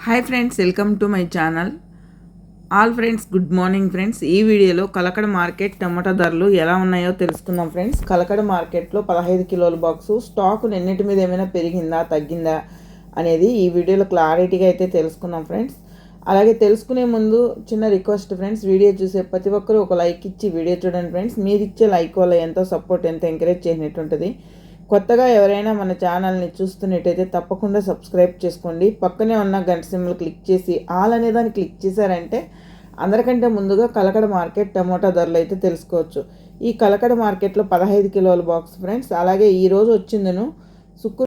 Hi friends welcome to my channel all friends good morning friends ఈ వీడియోలో Kalakada market టమాటా ధరలు ఎలా ఉన్నాయో తెలుసుకుందాం ఫ్రెండ్స్ కలకడ మార్కెట్లో పదహైదు కిలోల బాక్సు స్టాక్ నిన్నటి మీద ఏమైనా పెరిగిందా తగ్గిందా అనేది ఈ వీడియోలో క్లారిటీగా అయితే తెలుసుకుందాం ఫ్రెండ్స్ అలాగే తెలుసుకునే ముందు చిన్న రిక్వెస్ట్ ఫ్రెండ్స్ వీడియో చూసే ప్రతి ఒక్కరూ ఒక లైక్ ఇచ్చి వీడియో చూడండి ఫ్రెండ్స్ మీరు ఇచ్చే లైక్ వల్ల ఎంతో సపోర్ట్ ఎంతో ఎంకరేజ్ చేసినట్టు ఉంటుంది కొత్తగా ఎవరైనా మన ఛానల్ని చూస్తున్నట్టయితే తప్పకుండా సబ్స్క్రైబ్ చేసుకోండి. పక్కనే ఉన్న గంట సింబల్ క్లిక్ చేసి ఆల్ అనే దాన్ని క్లిక్ చేశారంటే అందరికంటే ముందుగా కలకడ మార్కెట్ టమోటా ధరలు అయితే తెలుసుకోవచ్చు. ఈ కలకడ మార్కెట్లో పదహైదు కిలోల బాక్స్ ఫ్రెండ్స్ అలాగే ఈరోజు వచ్చిందను శుక్ర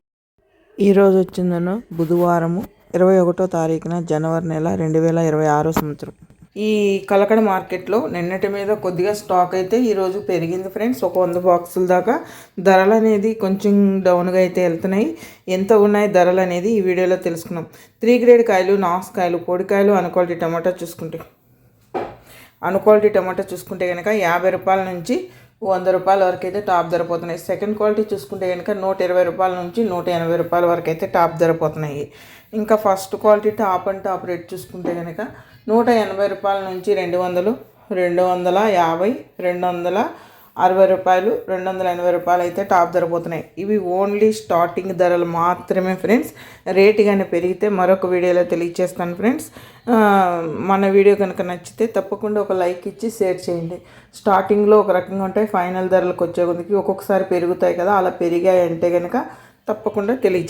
ఈరోజు వచ్చిందను బుధవారము ఇరవై ఒకటో తారీఖున జనవరి నెల రెండు వేల ఇరవై ఆరో సంవత్సరం. ఈ కలకడ మార్కెట్లో నిన్నటి మీద కొద్దిగా స్టాక్ అయితే ఈరోజు పెరిగింది ఫ్రెండ్స్. ఒక వంద బాక్సుల దాకా ధరలు అనేది కొంచెం డౌన్గా అయితే వెళ్తున్నాయి. ఎంత ఉన్నాయి ధరలు అనేది ఈ వీడియోలో తెలుసుకున్నాం త్రీ గ్రేడ్ కాయలు నాస్ కాయలు పొడికాయలు అనుకోల్టీ టమాటా చూసుకుంటే అనుకోల్టీ టమాటా చూసుకుంటే కనుక యాభై రూపాయల నుంచి వంద రూపాయల వరకు అయితే టాప్ ధర పోతున్నాయి సెకండ్ క్వాలిటీ చూసుకుంటే కనుక నూట ఇరవై రూపాయల నుంచి నూట ఎనభై రూపాయల వరకు అయితే టాప్ ధర పోతున్నాయి ఇంకా first quality top and top rate చూసుకుంటే కనుక నూట ఎనభై రూపాయల నుంచి రెండు వందలు రెండు వందల యాభై రెండు వందల అరవై రూపాయలు రెండు వందల ఎనభై రూపాయలు అయితే టాప్ ధర పోతున్నాయి. ఇవి ఓన్లీ స్టార్టింగ్ ధరలు మాత్రమే ఫ్రెండ్స్. రేట్ కానీ పెరిగితే మరొక వీడియోలో తెలియజేస్తాను ఫ్రెండ్స్. మన వీడియో కనుక నచ్చితే తప్పకుండా ఒక లైక్ ఇచ్చి షేర్ చేయండి. స్టార్టింగ్లో ఒక రకంగా ఉంటాయి ఫైనల్ ధరలకు వచ్చే కొద్దికి ఒక్కొక్కసారి పెరుగుతాయి కదా అలా పెరిగాయి అంటే కనుక తప్పకుండా తెలియజే